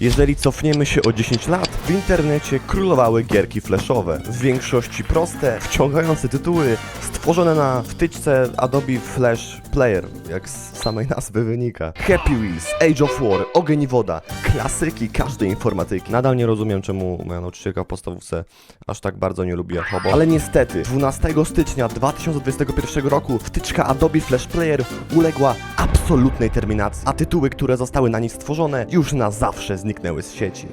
Jeżeli cofniemy się o 10 lat, w internecie królowały gierki flashowe. W większości proste, wciągające tytuły, stworzone na wtyczce Adobe Flash Player, jak z samej nazwy wynika. Happy Wheels, Age of War, Ogień i Woda, klasyki każdej informatyki. Nadal nie rozumiem, czemu moja nauczycielka w podstawówce aż tak bardzo nie lubiła hobo. Ale niestety, 12 stycznia 2021 roku wtyczka Adobe Flash Player uległa absolutnej terminacji, a tytuły, które zostały na nich stworzone, już na zawsze zniknęły z sieci.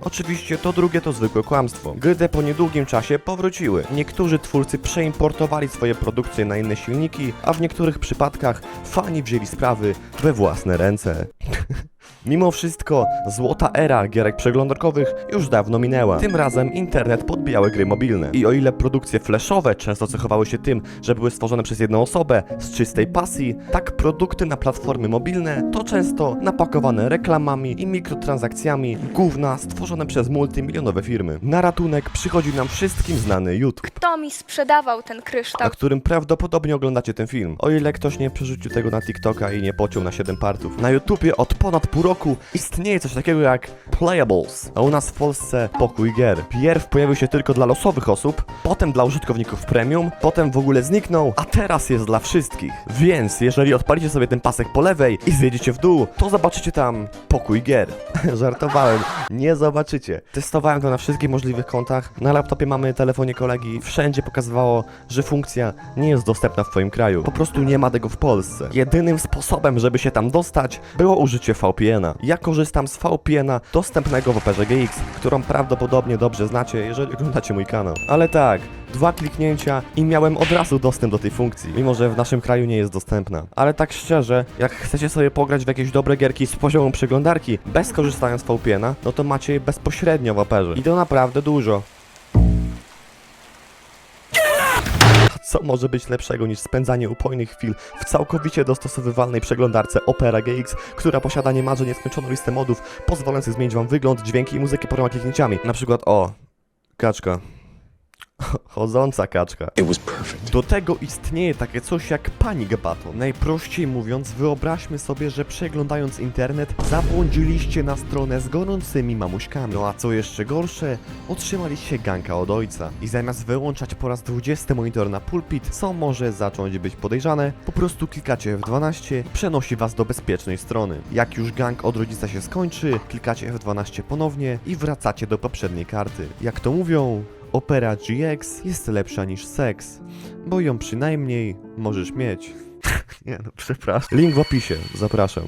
Oczywiście to drugie to zwykłe kłamstwo. Gry te po niedługim czasie powróciły. Niektórzy twórcy przeimportowali swoje produkcje na inne silniki, a w niektórych przypadkach fani wzięli sprawy we własne ręce. Mimo wszystko, złota era gierek przeglądarkowych już dawno minęła. Tym razem internet podbijały gry mobilne. I o ile produkcje flashowe często cechowały się tym, że były stworzone przez jedną osobę z czystej pasji, tak produkty na platformy mobilne to często napakowane reklamami i mikrotransakcjami gówna stworzone przez multimilionowe firmy. Na ratunek przychodzi nam wszystkim znany YouTube Kto mi sprzedawał ten kryształ? na którym prawdopodobnie oglądacie ten film. O ile ktoś nie przerzucił tego na TikToka i nie pociął na 7 partów. Na YouTubie od ponad pół roku istnieje coś takiego jak Playables, a u nas w Polsce pokój gier. Pierw pojawił się tylko dla losowych osób, potem dla użytkowników premium, potem w ogóle zniknął, a teraz jest dla wszystkich. Więc jeżeli odpalicie sobie ten pasek po lewej i zjedziecie w dół, to zobaczycie tam pokój gier. Żartowałem, nie zobaczycie. Testowałem to na wszystkich możliwych kontach. Na laptopie mamy telefonie kolegi. Wszędzie pokazywało, że funkcja nie jest dostępna w twoim kraju. Po prostu nie ma tego w Polsce. Jedynym sposobem, żeby się tam dostać, było użycie VPN-a. Ja korzystam z VPN-a dostępnego w Operze GX, którą prawdopodobnie dobrze znacie, jeżeli oglądacie mój kanał. Ale tak, dwa kliknięcia i miałem od razu dostęp do tej funkcji, mimo że w naszym kraju nie jest dostępna. Ale tak szczerze, jak chcecie sobie pograć w jakieś dobre gierki z poziomu przeglądarki, bez korzystania z VPN-a, no to macie je bezpośrednio w Operze. I to naprawdę dużo. Co może być lepszego niż spędzanie upojnych chwil w całkowicie dostosowywalnej przeglądarce Opera GX, która posiada niemalże nieskończoną listę modów, pozwalających zmienić wam wygląd, dźwięki i muzykę paroma kliknięciami. Na przykład o, kaczka. Chodząca kaczka. It was perfect. Do tego istnieje takie coś jak panic button. Najprościej mówiąc, wyobraźmy sobie, że przeglądając internet zabłądziliście na stronę z gorącymi mamuśkami. No a co jeszcze gorsze, otrzymaliście ganka od ojca. I zamiast wyłączać po raz 20 monitor na pulpit, co może zacząć być podejrzane, po prostu klikacie F12 i przenosi was do bezpiecznej strony. Jak już gang od rodzica się skończy, klikacie F12 ponownie i wracacie do poprzedniej karty. Jak to mówią, Opera GX jest lepsza niż seks, bo ją przynajmniej możesz mieć. Nie no, przepraszam. Link w opisie, zapraszam.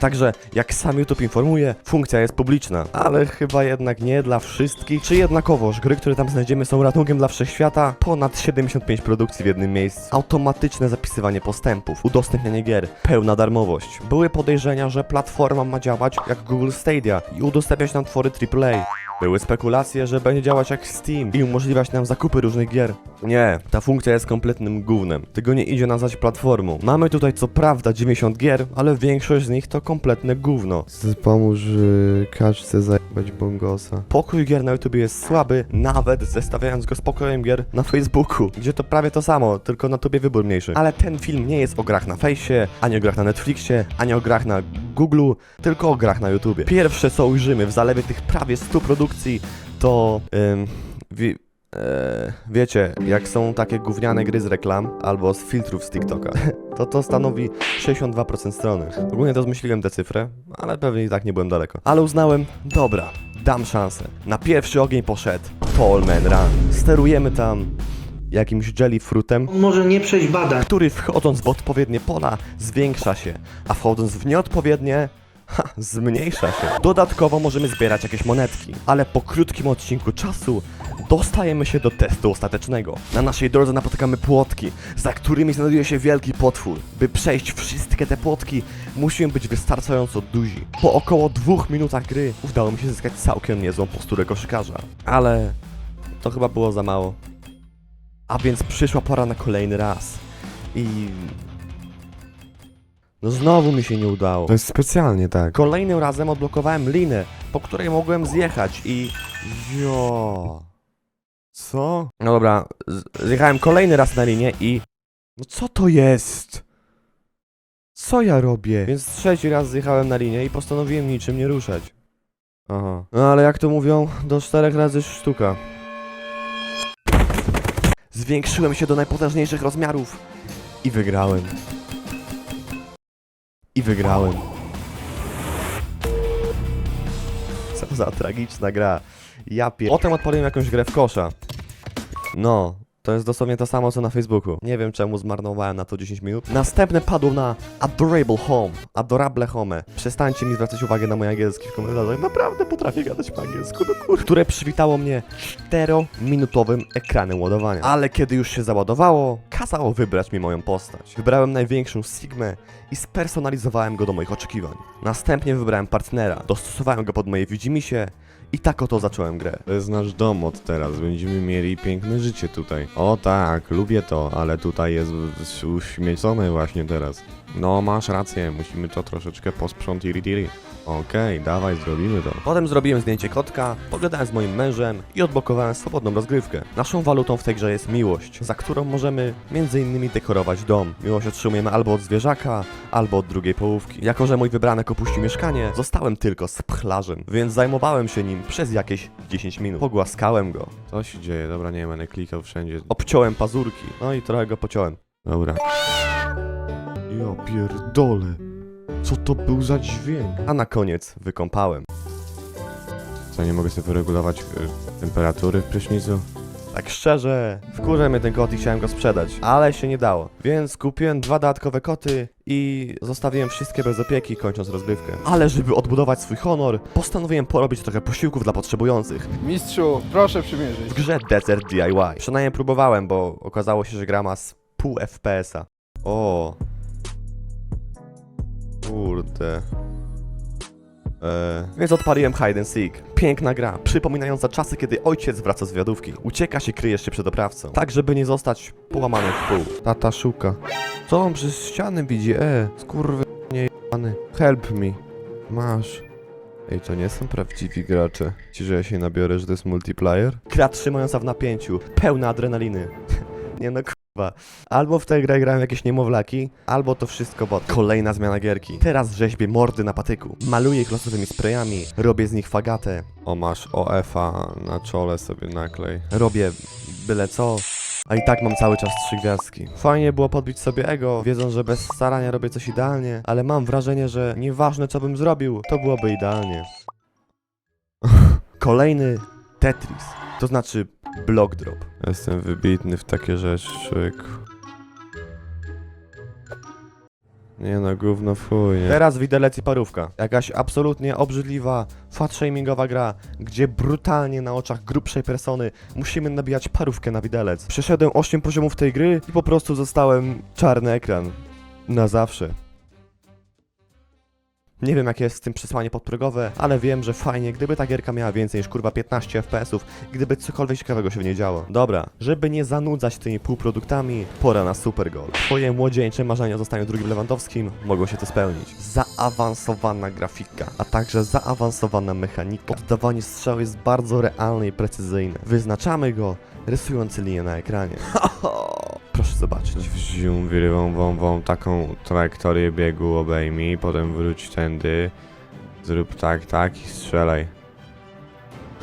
Także, jak sam YouTube informuje, funkcja jest publiczna, ale chyba jednak nie dla wszystkich. Czy jednakowoż gry, które tam znajdziemy są ratunkiem dla wszechświata? Ponad 75 produkcji w jednym miejscu. Automatyczne zapisywanie postępów, udostępnianie gier, pełna darmowość. Były podejrzenia, że platforma ma działać jak Google Stadia i udostępniać nam twory AAA. Były spekulacje, że będzie działać jak Steam i umożliwiać nam zakupy różnych gier. Nie, ta funkcja jest kompletnym gównem. Tego nie idzie nazwać platformą. Mamy tutaj co prawda 90 gier, ale większość z nich to kompletne gówno. Pomóż yy, kaczce zajebać bongosa. Pokój gier na YouTube jest słaby, nawet zestawiając go z pokojem gier na Facebooku, gdzie to prawie to samo, tylko na tobie wybór mniejszy. Ale ten film nie jest o grach na fejsie, ani o grach na Netflixie, ani o grach na Googleu, tylko o grach na YouTubie. Pierwsze co ujrzymy w zalewie tych prawie 100 produkcji to... E, wiecie, jak są takie gówniane gry z reklam albo z filtrów z TikToka, to to stanowi 62% strony. Ogólnie to zmyśliłem tę cyfrę, ale pewnie i tak nie byłem daleko. Ale uznałem, dobra, dam szansę. Na pierwszy ogień poszedł Tallman Run. Sterujemy tam jakimś jellyfruitem, On może nie przejść badań. który wchodząc w odpowiednie pola zwiększa się, a wchodząc w nieodpowiednie ha, zmniejsza się. Dodatkowo możemy zbierać jakieś monetki, ale po krótkim odcinku czasu dostajemy się do testu ostatecznego. Na naszej drodze napotykamy płotki, za którymi znajduje się wielki potwór. By przejść wszystkie te płotki, musimy być wystarczająco duzi. Po około dwóch minutach gry udało mi się zyskać całkiem niezłą posturę koszykarza. Ale to chyba było za mało. A więc przyszła pora na kolejny raz. I. No znowu mi się nie udało. To jest specjalnie tak. Kolejnym razem odblokowałem linę, po której mogłem zjechać i. Jo. Co? No dobra, z- zjechałem kolejny raz na linię i. No co to jest? Co ja robię? Więc trzeci raz zjechałem na linię i postanowiłem niczym nie ruszać. Aha. No ale jak to mówią, do czterech razy sztuka. Zwiększyłem się do najpotężniejszych rozmiarów i wygrałem. I wygrałem. Co za tragiczna gra. Ja pier... Potem odpaliłem jakąś grę w kosza. No, to jest dosłownie to samo co na Facebooku. Nie wiem czemu zmarnowałem na to 10 minut. Następne padło na Adorable Home. Adorable Home. Przestańcie mi zwracać uwagę na mój angielski w komentarzach. Naprawdę potrafię gadać po angielsku, no kur... Które przywitało mnie 4-minutowym ekranem ładowania. Ale kiedy już się załadowało, kazało wybrać mi moją postać. Wybrałem największą Sigmę i spersonalizowałem go do moich oczekiwań. Następnie wybrałem partnera, dostosowałem go pod moje widzimisię i tak oto zacząłem grę. To jest nasz dom od teraz, będziemy mieli piękne życie tutaj. O tak, lubię to, ale tutaj jest uśmiecone właśnie teraz. No, masz rację, musimy to troszeczkę posprzątać i Okej, dawaj, zrobimy to. Potem zrobiłem zdjęcie kotka, pogadałem z moim mężem i odblokowałem swobodną rozgrywkę. Naszą walutą w tej grze jest miłość, za którą możemy m.in. dekorować dom. Miłość otrzymujemy albo od zwierzaka, albo od drugiej połówki. Jako, że mój wybranek opuścił mieszkanie, zostałem tylko z pchlarzem, więc zajmowałem się nim przez jakieś 10 minut. Pogłaskałem go, Co się dzieje? Dobra, nie będę klikał wszędzie. obciąłem pazurki, no i trochę go pociąłem. Dobra. Ja pierdolę. Co to był za dźwięk? A na koniec wykąpałem. Co, nie mogę sobie wyregulować e, temperatury w prysznicu? Tak szczerze, wkurza mnie ten kot i chciałem go sprzedać, ale się nie dało. Więc kupiłem dwa dodatkowe koty i zostawiłem wszystkie bez opieki, kończąc rozgrywkę. Ale żeby odbudować swój honor, postanowiłem porobić trochę posiłków dla potrzebujących Mistrzu, proszę przymierzyć. w grze Desert DIY. Przynajmniej próbowałem, bo okazało się, że gra ma z pół FPS-a. O. Kurde. Eee, więc odpaliłem Hide and Seek. Piękna gra, przypominająca czasy, kiedy ojciec wraca z wiadówki. Ucieka się, kryjesz się przed oprawcą. Tak, żeby nie zostać połamany w pół. Tata szuka. Co on przez ścianę widzi? E, skurwy nie jebany. Help me. Masz. Ej, to nie są prawdziwi gracze. Ci, że ja się nabiorę, że to jest multiplayer? Gra trzymająca w napięciu, pełna adrenaliny. nie no kurwa. Albo w tę grę grają jakieś niemowlaki, albo to wszystko bot. Kolejna zmiana gierki. Teraz rzeźbię mordy na patyku. Maluję ich losowymi sprayami, robię z nich fagatę, O, masz OF-a na czole sobie naklej. robię byle co. A i tak mam cały czas trzy gwiazdki. Fajnie było podbić sobie ego, wiedząc, że bez starania robię coś idealnie, ale mam wrażenie, że nieważne co bym zrobił, to byłoby idealnie. Kolejny Tetris, to znaczy block drop. Jestem wybitny w takie rzeczy, człowieku. Nie no, gówno w chuj, nie? Teraz widelec i parówka. Jakaś absolutnie obrzydliwa, fatshamingowa gra, gdzie brutalnie na oczach grubszej persony musimy nabijać parówkę na widelec. Przeszedłem 8 poziomów tej gry i po prostu zostałem czarny ekran. Na zawsze. Nie wiem jakie jest z tym przesłanie podprogowe, ale wiem, że fajnie, gdyby ta gierka miała więcej niż kurwa 15 FPS-ów, gdyby cokolwiek ciekawego się w niej działo. Dobra, żeby nie zanudzać tymi półproduktami, pora na Super Goal. Twoje młodzieńcze marzenia o zostaniu drugim Lewandowskim mogą się to spełnić. Zaawansowana grafika, a także zaawansowana mechanika. Oddawanie strzału jest bardzo realne i precyzyjne. Wyznaczamy go, rysując linię na ekranie. Proszę zobaczyć. Wzium, wyrywą, wą, wą, taką trajektorię biegu obejmij, potem wróć tędy, zrób tak, tak i strzelaj.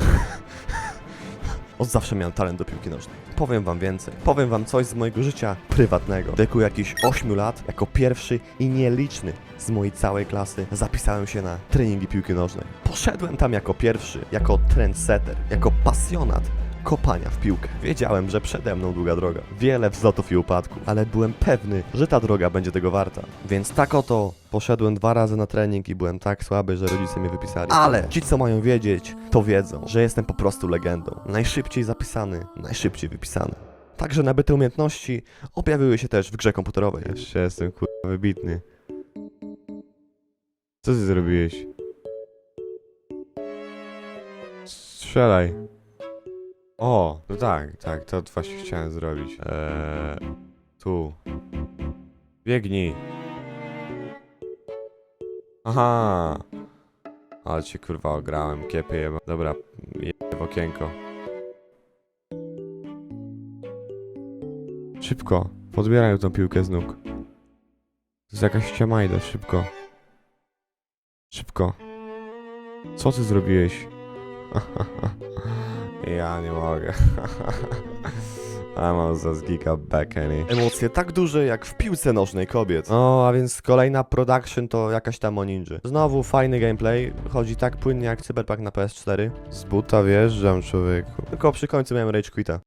Od zawsze miałem talent do piłki nożnej. Powiem wam więcej. Powiem wam coś z mojego życia prywatnego. W wieku jakichś 8 lat, jako pierwszy i nieliczny z mojej całej klasy, zapisałem się na treningi piłki nożnej. Poszedłem tam jako pierwszy, jako trendsetter, jako pasjonat kopania w piłkę. Wiedziałem, że przede mną długa droga. Wiele wzlotów i upadków, ale byłem pewny, że ta droga będzie tego warta. Więc tak oto poszedłem dwa razy na trening i byłem tak słaby, że rodzice mnie wypisali. Ale ci, co mają wiedzieć, to wiedzą, że jestem po prostu legendą. Najszybciej zapisany, najszybciej wypisany. Także nabyte umiejętności objawiły się też w grze komputerowej. Jeszcze jestem kurwa wybitny. Co ty zrobiłeś? Strzelaj. O, no tak, tak, to właśnie chciałem zrobić. Eee, tu. Biegnij. Aha. Ale cię kurwa ograłem, kiepie jeba. Dobra, jebę w okienko. Szybko, podbieraj tą piłkę z nóg. To jest jakaś ciamajda, szybko. Szybko. Co ty zrobiłeś? ja nie mogę. A mam za zgiga bekeny. Emocje tak duże jak w piłce nożnej kobiet. No, a więc kolejna production to jakaś tam o ninja. Znowu fajny gameplay, chodzi tak płynnie jak Cyberpunk na PS4. Z buta wjeżdżam, człowieku. Tylko przy końcu miałem rage quita.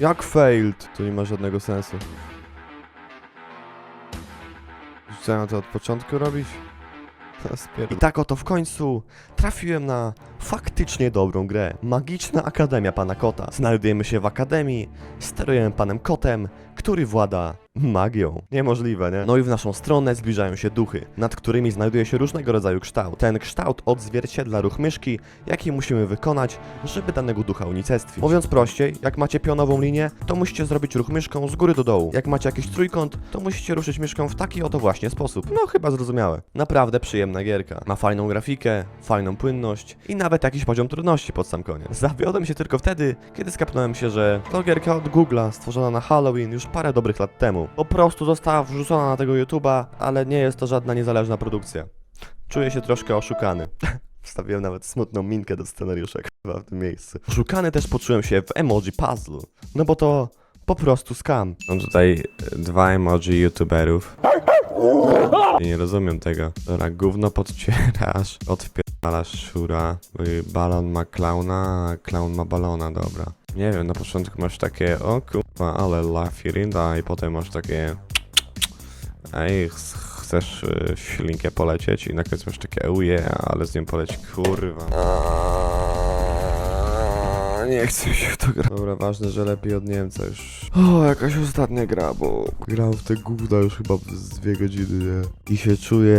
Jak failed? To nie ma żadnego sensu. Co ja to od początku robić? I tak oto w końcu trafiłem na faktycznie dobrą grę. Magiczna Akademia Pana Kota. Znajdujemy się w Akademii, sterujemy Panem Kotem, który włada magią. Niemożliwe, nie? No i w naszą stronę zbliżają się duchy, nad którymi znajduje się różnego rodzaju kształt. Ten kształt odzwierciedla ruch myszki, jaki musimy wykonać, żeby danego ducha unicestwić. Mówiąc prościej, jak macie pionową linię, to musicie zrobić ruch myszką z góry do dołu. Jak macie jakiś trójkąt, to musicie ruszyć myszką w taki oto właśnie sposób. No chyba zrozumiałe. Naprawdę przyjemna gierka. Ma fajną grafikę, fajną płynność i nawet jakiś poziom trudności pod sam koniec. Zawiodłem się tylko wtedy, kiedy skapnąłem się, że to gierka od Google'a, stworzona na Halloween już parę dobrych lat temu. Po prostu została wrzucona na tego YouTube'a, ale nie jest to żadna niezależna produkcja. Czuję się troszkę oszukany. Wstawiłem nawet smutną minkę do scenariusza kurwa, w tym miejscu. Oszukany też poczułem się w emoji puzzle. No bo to po prostu skam. Mam tutaj e, dwa emoji youtuberów. Ja nie rozumiem tego. Dobra, gówno podcierasz, odpierdalasz szura, balon ma klauna, a klaun ma balona, dobra. Nie wiem, na początku masz takie, o kurwa, ale la firinda i potem masz takie, ej, ch- chcesz y, w ślinkę polecieć i na końcu masz takie, uje, ale z nią poleć, kurwa. Nie chcę się w to grać. Dobra, ważne, że lepiej od Niemca już. O, jakaś ostatnia gra, bo grał w te gówna już chyba z dwie godziny, nie? I się czuję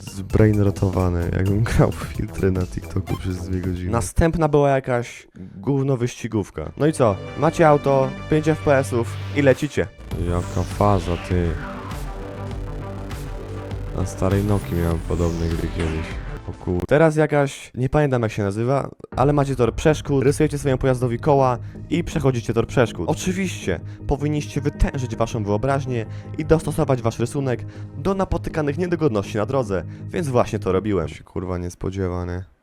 zbrainrotowany, jakbym grał w filtry na TikToku przez dwie godziny. Następna była jakaś gówno wyścigówka. No i co? Macie auto, 5 FPS-ów i lecicie. Jaka faza, ty. Na starej Noki miałem podobne gry kiedyś. Teraz jakaś, nie pamiętam jak się nazywa, ale macie tor przeszkód, rysujecie swojemu pojazdowi koła i przechodzicie tor przeszkód. Oczywiście, powinniście wytężyć waszą wyobraźnię i dostosować wasz rysunek do napotykanych niedogodności na drodze, więc właśnie to robiłem. kurwa nie spodziewa, nie?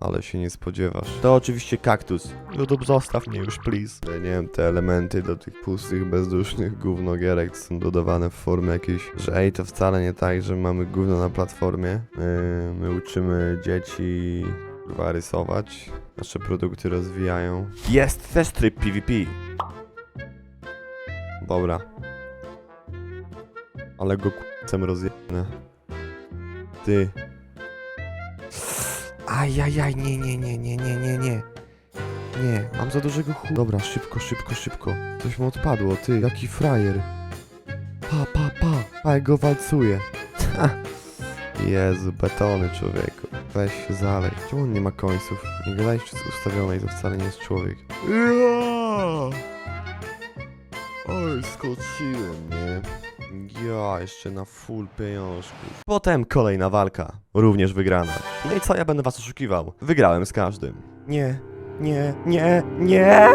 Ale się nie spodziewasz. To oczywiście kaktus. YouTube zostaw mnie już, please. Nie wiem, te elementy do tych pustych, bezdusznych gównogierek są dodawane w formie jakiejś, że ej, to wcale nie tak, że mamy gówno na platformie. Yy, my uczymy dzieci kurwa rysować, nasze produkty rozwijają. Jest też tryb PvP. Dobra. Ale go chcę rozjebnę. Ty. Ajajaj, nie, nie, nie, nie, nie, nie, nie. Nie, mam za dużego chu... Dobra, szybko, szybko, szybko. Coś mu odpadło, ty, jaki frajer. Pa, pa, pa. Pa, go walcuje. Jezu, betony człowieku. Weź się zalej. Czemu on nie ma końców? Nie gadaj wszystko ustawione i to wcale nie jest człowiek. Oj, skoczyłem, nie? Ja, jeszcze na full pieniążków. Potem kolejna walka, również wygrana. No i co ja będę was oszukiwał? Wygrałem z każdym. Nie, nie, nie, nie!